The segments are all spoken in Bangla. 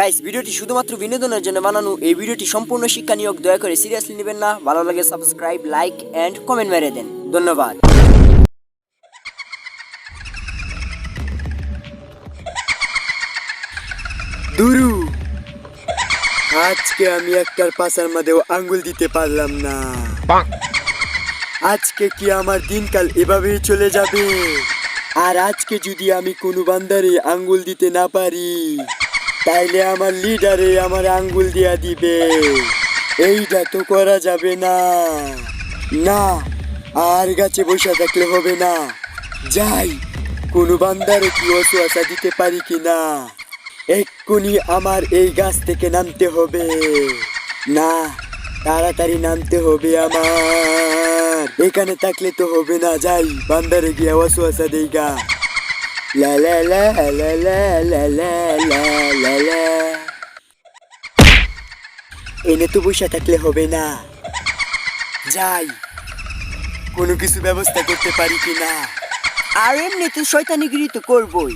গাইস ভিডিওটি শুধুমাত্র বিনোদনের জন্য বানানো। এই ভিডিওটি সম্পূর্ণ শিক্ষা নিয়োগ দয়া করে সিরিয়াসলি নেবেন না। ভালো লাগে সাবস্ক্রাইব লাইক এন্ড কমেন্ট মেরে দেন। ধন্যবাদ। দুরু আজকে আমি একটার পাশার মধ্যেও আঙ্গুল দিতে পারলাম না। আজকে কি আমার দিনকাল এভাবেই চলে যাবে? আর আজকে যদি আমি কোনো বান্দারে আঙ্গুল দিতে না পারি? তাইলে আমার লিডারে আমার আঙ্গুল দিয়া দিবে। এইটা তো করা যাবে না। না, আর গাছে বসে থাকলে হবে না। যাই, কোনো বান্দারে কি অসুয়াশা দিতে পারি কি না এক্ষুনি আমার এই গাছ থেকে নামতে হবে। না, তাড়াতাড়ি নামতে হবে আমার। এখানে থাকলে তো হবে না। যাই, বান্দারে গিয়ে অসুয়াশা দেই গা। লা লা লা লা লা লা লা লা লা লা এনে তো বসে থাকলে হবে না যাই কোনো কিছু ব্যবস্থা করতে পারি কি না আর এমনিতে শয়তানিগিরি তো করবই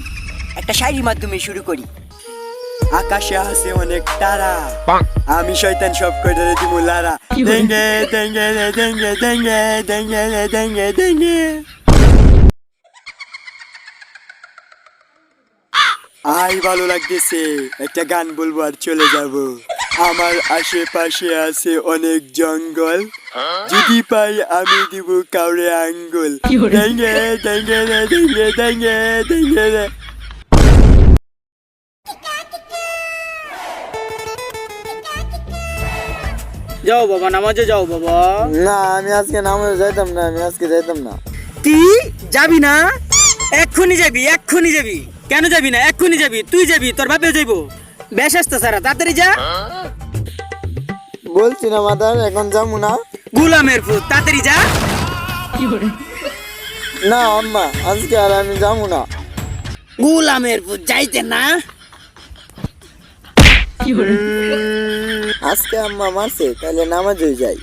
একটা শাড়ির মাধ্যমে শুরু করি আকাশে আছে অনেক তারা আমি শয়তান সব কয়টারে দিমু লারা দেঙ্গে দেঙ্গে দেঙ্গে দেঙ্গে দেঙ্গে দেঙ্গে দেঙ্গে আই ভালো লাগতেছে। একটা গান বলব আর চলে যাব। আমার আশেপাশে আছে অনেক জঙ্গল। যদি পাই আমি দিব কাউরে আঙ্গুল। দেঙ্গে দেঙ্গে রে দেঙ্গে দেঙ্গে দেঙ্গে রে। যাও বাবা নামাজে যাও বাবা। না আমি আজকে নামে যাইতাম না আমি আজকে যাইতাম না। কি? যাবি না? এক্ষুনি যাবি এক্ষুনি যাবি। কেন যাবি না? এক্ষুনি যাবি। তুই যাবি তোর বাপেও যাইবো। বেশ আসতে সারা তাড়াতাড়ি যা। বলছি না মাদার এখন যাব না। গুলামের ফুট তাড়াতাড়ি যা। না আম্মা আজকে আর আমি যাব না। গুলামের ফুট যাইতে না। আজকে আম্মা মারছে তাহলে নামাজে যাই।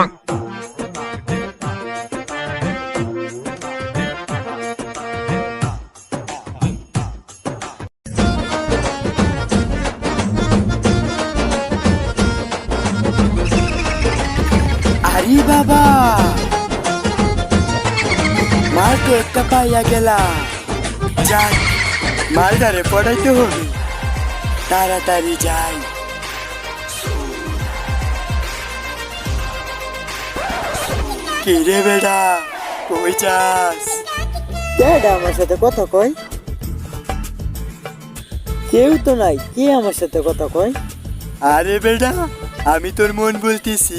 আরে একটা পাইয়া গেলা যাই মালদারে পড়াইতে হবে। তাড়াতাড়ি যাই। কি রে বেটা কই যাস? কেডা আমার সাথে কথা কয়। কেউ তো নাই কে আমার সাথে কথা কয়? আরে বেটা আমি তোর মন বলতেছি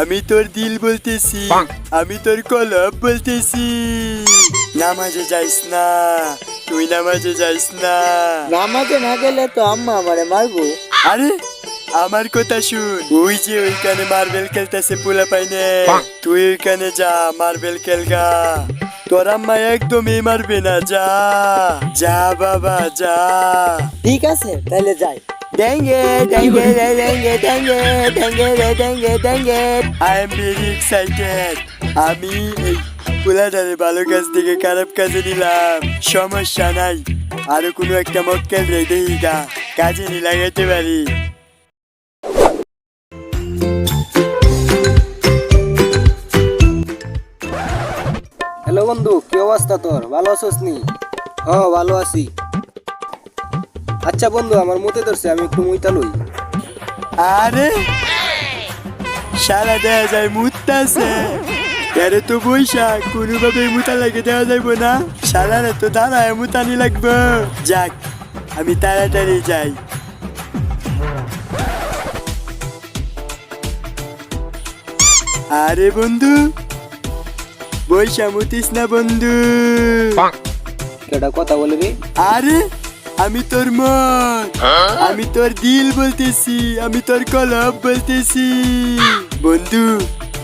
আমি তোর দিল বলতেছি আমি তোর কলব বলতেছি। নামাজে যাইস না তুই নামাজে যাইস না। নামাজে না গেলে তো আম্মা আমারে মারবো। আরে আমার কথা শুন। ওই যে ওইখানে মার্বেল খেলতেছে পোলা পাইনে তুই ওইখানে যা মার্বেল খেলগা। তোর আম্মা একদমই মারবে না যা। যা বাবা যা। ঠিক আছে তাহলে যাই। Dengue, dengue, de, dengue, dengue, dengue, de, dengue, dengue. I am excited. আমি এই পোলাটারে ভালো কাজ থেকে খারাপ কাজে নিলাম। সমস্যা নাই। আরও কোনো একটা মক্কেল রে দেই গা। কাজে লাগাইতে পারি। হ্যালো বন্ধু কি অবস্থা তোর? ভালো আছোস নি? হ্যাঁ ভালো আছি। আচ্ছা বন্ধু আমার মতে ধরছে আমি একটু মুইতা লই। আরে! সারা দেয়া যায় মুতাছে এরে তো বৈশাখ কোনোভাবে মুতা লাগে দেওয়া যাইব না। সারারে তো দাঁড়ায় মুতানি লাগবে। যাক আমি তাড়াতাড়ি যাই। আরে বন্ধু বৈশা মুতিস না বন্ধু। কেটা কথা বলবি? আরে আমি তোর মন। আমি তোর দিল বলতেছি আমি তোর কলব বলতেছি। বন্ধু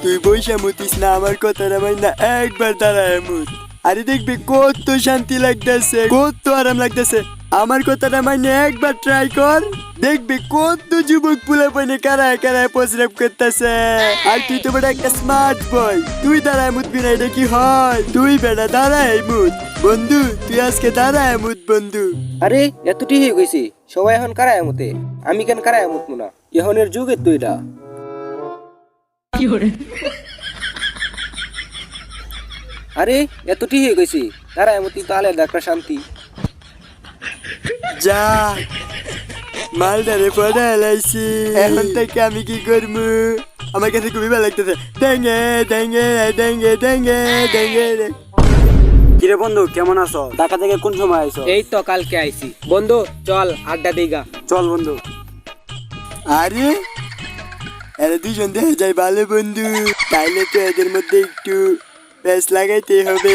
তুই বৈশা মতিস না, আমার কথাটা মাই না, একবার দাঁড়ায় মুত। আরে দেখবি কত শান্তি লাগতেছে, কত আরাম লাগতেছে। আমার কথাটা মানে একবার ট্রাই কর। দেখবি কত যুবক পুলে পয়নে কারায় কারায় প্রস্রাব করতেছে। আর তুই তো বেটা একটা স্মার্ট বয় তুই দাঁড়ায় না এটা কি হয়? তুই বেটা দাঁড়ায় মুত। বন্ধু, তুই আজকে দাঁড়ায় মুত, বন্ধু। আরে, এতটি হয়ে গেছি, সবাই এখন কারায় আমতে আমি কেন কারায় আমত না? এখনের যুগের তো এটা। আরে এতটি হয়ে গেছি। কারায় আমতি তো আলাদা একটা শান্তি। যা মালদারে পড়া এলাইছি এখন থেকে আমি কি করব? আমার কাছে খুবই ভালো লাগতেছে। ডেঙ্গে ডেঙ্গে ডেঙ্গে ডেঙ্গে ডেঙ্গে কিরে বন্ধু কেমন আছো? ঢাকা থেকে কোন সময় আইছো? এই তো কালকে আইছি। বন্ধু চল আড্ডা দিগা। চল বন্ধু। আরে এরা দুজন দেখা যায় ভালো বন্ধু। তাইলে তো এদের মধ্যে একটু প্যাস লাগাইতে হবে।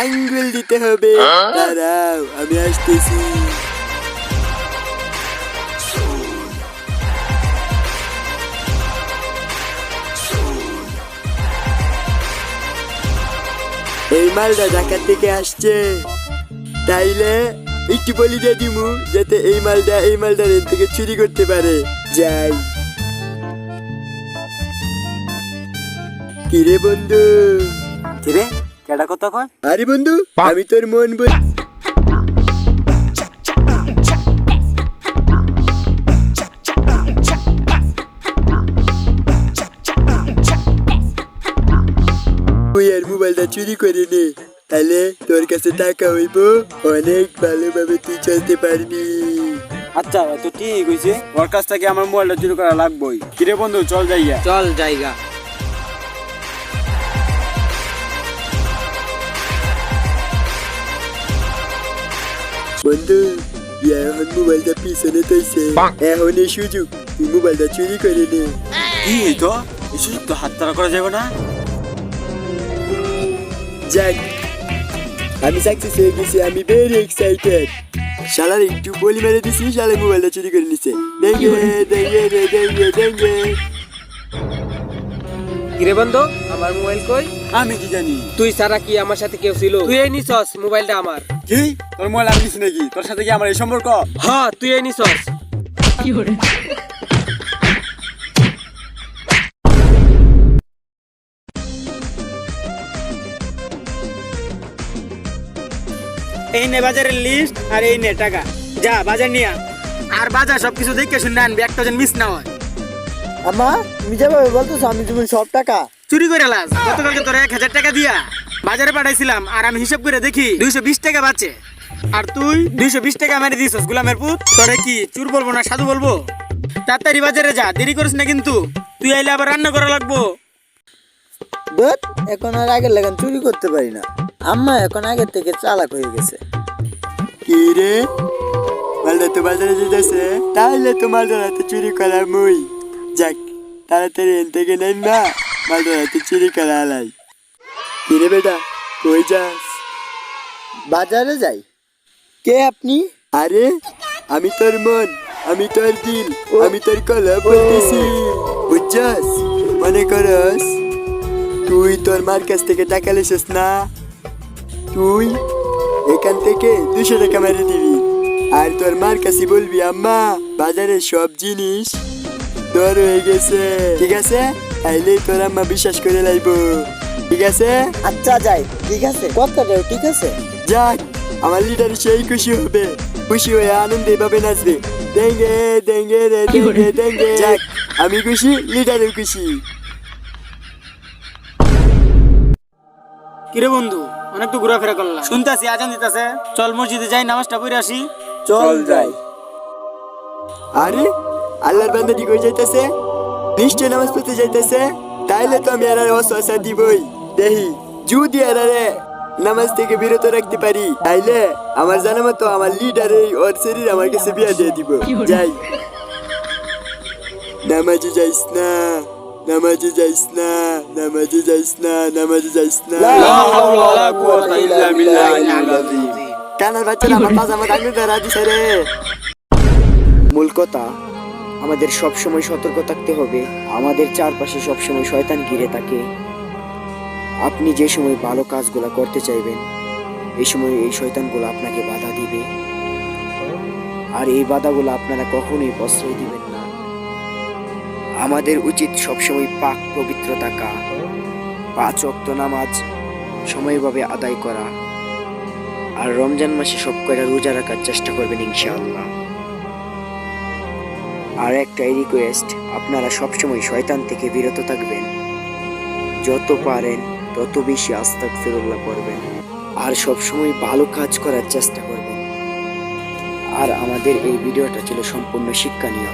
আঙ্গুল দিতে হবে। দাঁড়াও আমি আসতেছি। এই মালটা ঢাকা থেকে আসছে। তাইলে একটু বলি দিয়ে দিমু যাতে এই মালটা এই মালটা রেল থেকে চুরি করতে পারে। যাই। কিরে বন্ধু? কিরে? কেডা কথা কয় আরে বন্ধু আমি তোর মন বল তুই আর মোবাইলটা চুরি করে নে তাহলে তোর কাছে টাকা হইব। অনেক ভালোভাবে তুই চলতে পারবি। আচ্ছা তো ঠিক হইছে। ওর কাছ থেকে আমার মোবাইলটা চুরি করা লাগবেই। কিরে বন্ধু চল যাইয়া। চল জায়গা। বন্ধু এখন মোবাইলটা পিছনে তৈছে এখন এই সুযোগ তুই মোবাইলটা চুরি করে নে কি তো এই সুযোগ তো হাতছাড়া করা যাবে না যাক আমি সাকসেস হয়ে গেছি আমি ভেরি এক্সাইটেড শালার একটু বলি মেরে দিছি শালা মোবাইলটা চুরি করে নিছে দেঙ্গে রে দেঙ্গে দেঙ্গে কিরে বন্ধু? আমার মোবাইল কই? আমি কি জানি? তুই সারা কি আমার সাথে কেউ ছিল? তুই এই নিছস মোবাইলটা আমার। কি? তোর মোবাইল আমি নিছি নাকি? তোর সাথে কি আমার এই সম্পর্ক? হ্যাঁ তুই এই নিছস। এই নে বাজারের লিস্ট আর এই নে টাকা। যা বাজার নিয়া আর বাজার সবকিছু দেখে শুনে আনবি একটা যেন মিস না হয়। আমা তুমি যেভাবে বলতেছো আমি তুমি সব টাকা। চুরি করে লাস। গতকালকে তোর এক হাজার টাকা দিয়া বাজারে পাঠাইছিলাম আর আমি হিসাব করে দেখি দুইশো বিশ টাকা বাঁচে। আর তুই দুইশো বিশ টাকা মেরে দিছস গুলামের পুত। তোরে কি চুর বলব না সাধু বলব? তাড়াতাড়ি বাজারে যা দেরি করিস না কিন্তু। তুই আইলে আবার রান্না করা লাগবো। দত এখন আর আগের লাগান চুরি করতে পারি না। আম্মা এখন আগের থেকে চালাক হয়ে গেছে। কি রে? মালটা তো বাজারে যেতেছে তাহলে তো মালটার হাতে চুরি করা মুই যাক তাড়াতাড়ি এন থেকে নেন না মালটার হাতে চুরি করা আলাই কি রে বেটা কই যাস? বাজারে যাই। কে আপনি? আরে আমি তোর মন আমি তোর দিল আমি তোর কলা বলতেছি। বুঝছস? মনে করস তুই তোর মার কাছ থেকে টাকা লেছিস না? তুই এখান থেকে দুশো টাকা মেরে দিবি। আর তোর মার কাছে বলবি আম্মা বাজারে সব জিনিস তোর হয়ে গেছে ঠিক আছে তাইলে তোর আম্মা বিশ্বাস করে লাইব ঠিক আছে আচ্ছা যাই ঠিক আছে। কথাটাও ঠিক আছে। যাক আমার লিডার সেই খুশি হবে খুশি হয়ে আনন্দে এভাবে নাচবে দেঙ্গে দেঙ্গে রে দেঙ্গে দেঙ্গে যাক আমি খুশি লিডারও খুশি কিরে বন্ধু অনেক তো ঘোরাফেরা করলাম। শুনতেছি আজান দিতেছে। চল মসজিদে যাই নামাজটা পড়ে আসি। চল যাই। আরে আল্লাহর বান্দা ঠিক হয়ে যাইতেছে? নিশ্চয় নামাজ পড়তে যাইতেছে? তাইলে তো আমি আর অসহসা দিবই। দেহি যদি আর নামাজ থেকে বিরত রাখতে পারি তাইলে আমার জানা মতো আমার লিডার এই ওর শরীর আমার কাছে বিয়া দিয়ে দিব। যাই। নামাজে যাইস না নামাজে যাইস না নামাজে যাইস না নামাজে যাইস না। কানার বাচ্চারা আমার পাজামা আঙুল ধরা দিছে রে মূল কথা আমাদের সবসময় সতর্ক থাকতে হবে। আমাদের চারপাশে সবসময় শয়তান ঘিরে থাকে। আপনি যে সময় ভালো কাজগুলো করতে চাইবেন এই সময় এই শয়তানগুলো আপনাকে বাধা দিবে। আর এই বাধাগুলো আপনারা কখনোই প্রশ্রয় দিবেন না। আমাদের উচিত সবসময় পাক পবিত্র থাকা। পাঁচ অক্ত নামাজ সময়ভাবে আদায় করা। আর রমজান মাসে সব কয়টা রোজা রাখার চেষ্টা করবেন ইনশাআল্লাহ। আর একটাই রিকোয়েস্ট আপনারা সবসময় শয়তান থেকে বিরত থাকবেন। যত পারেন, তত বেশি আস্তাক ফিরুল্লাহ করবেন আর সবসময় ভালো কাজ করার চেষ্টা করবেন। আর আমাদের এই ভিডিওটা ছিল সম্পূর্ণ শিক্ষণীয়।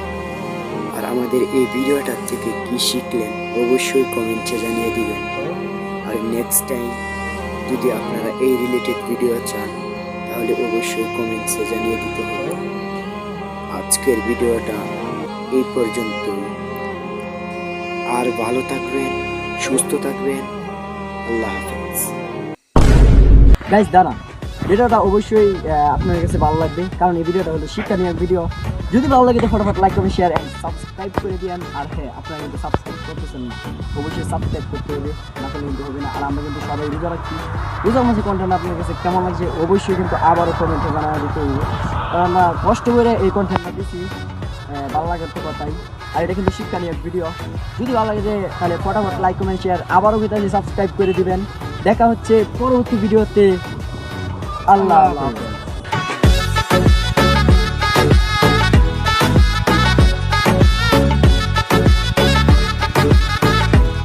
আর আমাদের এই ভিডিওটার থেকে কি শিখলেন, অবশ্যই কমেন্টে জানিয়ে দিবেন। আর নেক্সট টাইম যদি আপনারা এই রিলেটেড ভিডিও চান, তাহলে অবশ্যই কমেন্টসে জানিয়ে দিতে হবে। আজকের ভিডিওটা এই পর্যন্ত। আর ভালো থাকবেন, সুস্থ থাকবেন। আল্লাহ হাফেজ। গাইস দাঁড়া ভিডিওটা অবশ্যই আপনার কাছে ভালো লাগবে। কারণ এই ভিডিওটা হলো শিক্ষানীয় ভিডিও। যদি ভালো লাগে, তো ফটোফট লাইক করবেন শেয়ার এন্ড সাবস্ক্রাইব করে দিন আর হ্যাঁ আপনারা কিন্তু সাবস্ক্রাইব করতেছেন না। অবশ্যই সাবস্ক্রাইব করতে হবে না করলে কিন্তু হবে না। আর আমরা কিন্তু সবাই রোজা রাখছি। রোজার মাসে কন্টেন্ট আপনার কাছে কেমন লাগছে, অবশ্যই কিন্তু আবারও কমেন্টে জানানো দিতে হবে। কারণ কষ্ট করে এই কন্টেন্টটা দিচ্ছি ভালো লাগার তো কথাই। আর এটা কিন্তু শিক্ষানীয় ভিডিও যদি ভালো লাগে তাহলে ফটাফট লাইক কমেন্ট শেয়ার আবারও কিন্তু সাবস্ক্রাইব করে দিবেন। দেখা হচ্ছে পরবর্তী ভিডিওতে আল্লাহ হাফেজ।